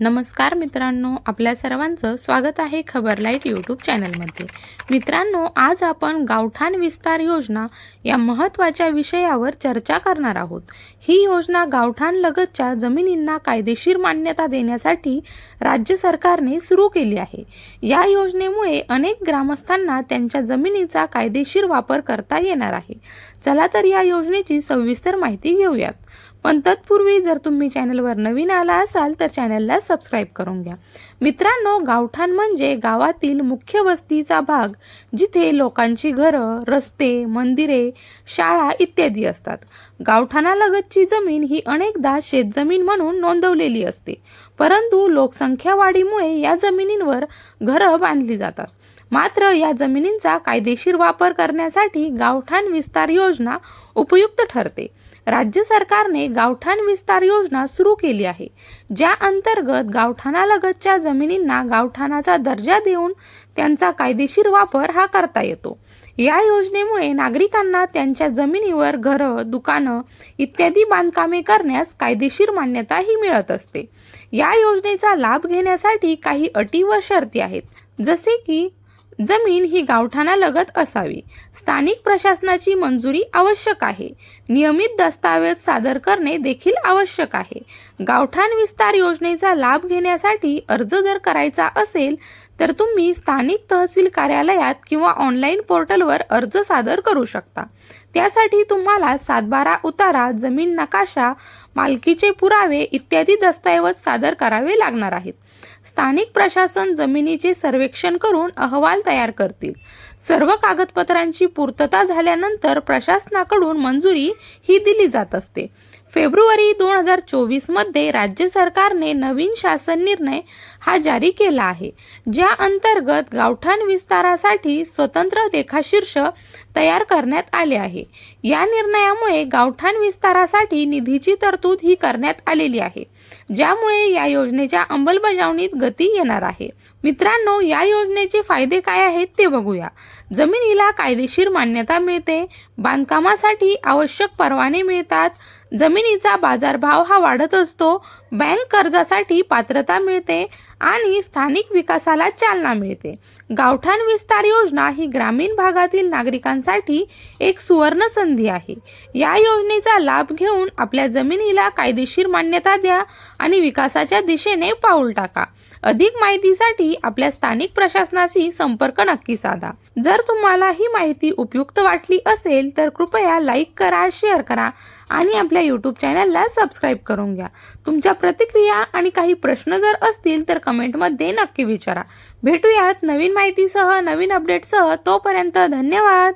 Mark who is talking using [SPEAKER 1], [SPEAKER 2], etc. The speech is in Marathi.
[SPEAKER 1] नमस्कार मित्रांनो आपल्या सर्वांचं स्वागत आहे खबर लाइट यूट्यूब चॅनलमध्ये. मित्रांनो आज आपण गावठाण विस्तार योजना या महत्त्वाच्या विषयावर चर्चा करणार आहोत. ही योजना गावठाणलगतच्या जमिनींना कायदेशीर मान्यता देण्यासाठी राज्य सरकारने सुरू केली आहे. या योजनेमुळे अनेक ग्रामस्थांना त्यांच्या जमिनीचा कायदेशीर वापर करता येणार आहे. चला तर या योजनेची सविस्तर माहिती घेऊयात. पण तत्पूर्वी जर तुम्ही चॅनलवर नवीन आला असाल तर चॅनलला सबस्क्राईब करून घ्या. मित्रांनो गावठाण म्हणजे गावातील मुख्य वस्तीचा भाग जिथे लोकांची घरं रस्ते मंदिरे शाळा इत्यादी असतात. गावठाणालगतची जमीन ही अनेकदा शेतजमीन म्हणून नोंदवलेली असते. परंतु लोकसंख्या वाढीमुळे या जमिनींवर घरं बांधली जातात. मात्र या जमिनींचा कायदेशीर वापर करण्यासाठी गावठाण विस्तार योजना उपयुक्त ठरते. राज्य सरकारने गावठाण विस्तार योजना सुरू केली आहे. ज्या अंतर्गत गावठाणालगतच्या जमिनींना गावठाणाचा दर्जा देऊन त्यांचा कायदेशीर वापर हा करता येतो. या योजनेमुळे नागरिकांना त्यांच्या जमिनीवर घरं दुकानं इत्यादी बांधकामे करण्यास कायदेशीर मान्यताही मिळत असते. या योजनेचा लाभ घेण्यासाठी काही अटी व शर्ती आहेत. जसे की जमीन ही गावठाणालगत असावी. स्थानिक प्रशासनाची मंजुरी आवश्यक आहे. नियमित दस्तावेज सादर करणे देखील आवश्यक आहे. गावठाण विस्तार योजनेचा लाभ घेण्यासाठी अर्ज जर करायचा असेल तर तुम्ही स्थानिक तहसील कार्यालयात किंवा ऑनलाईन पोर्टलवर अर्ज सादर करू शकता. त्यासाठी तुम्हाला सातबारा उतारा जमीन नकाशा मालकीचे पुरावे इत्यादी दस्तऐवज सादर करावे लागणार आहेत. स्थानिक प्रशासन जमिनीचे सर्वेक्षण करून अहवाल तयार करतील. सर्व कागदपत्रांची पूर्तता झाल्यानंतर प्रशासनाकडून मंजुरी ही दिली जात असते. फेब्रुवारी दोन हजार चोवीसमध्ये राज्य सरकारने नवीन शासन निर्णय हा जारी केला आहे ज्या अंतर्गत गावठाण विस्तारासाठी स्वतंत्र रेखाशीर्ष तयार करण्यात आले आहे. आहे या निर्णयामुळे गावठाण विस्तारासाठी निधीची तरतूद ही करण्यात आलेली आहे ज्यामुळे या योजनेच्या अंमलबजावणीत गती येणार आहे. मित्रांनो या योजनेचे फायदे काय आहेत ते बघूया. जमिनीला कायदेशीर मान्यता मिळते बांधकामासाठी आवश्यक परवाने मिळतात जमिनीचा बाजारभाव हा वाढत असतो बँक कर्जासाठी पात्रता मिळते आणि स्थानिक विकासाला चालना मिळते. गावठाण विस्तार योजना ही ग्रामीण भागातील नागरिकांसाठी एक सुवर्ण संधी आहे. या योजनेचा लाभ घेऊन आपल्या जमिनीला कायदेशीर मान्यता द्या आणि विकासाच्या दिशेने पाऊल टाका. अधिक माहितीसाठी आपल्या स्थानिक प्रशासनाशी संपर्क नक्की साधा. जर तुम्हाला ही माहिती उपयुक्त वाटली असेल तर कृपया लाईक करा शेअर करा आणि आपल्या यूट्यूब चॅनलला सबस्क्राईब करून घ्या. तुमच्या प्रतिक्रिया आणि काही प्रश्न जर असतील तर कमेंटमध्ये नक्की विचारा. भेटूयात नवीन माहितीसह नवीन अपडेटसह तोपर्यंत धन्यवाद.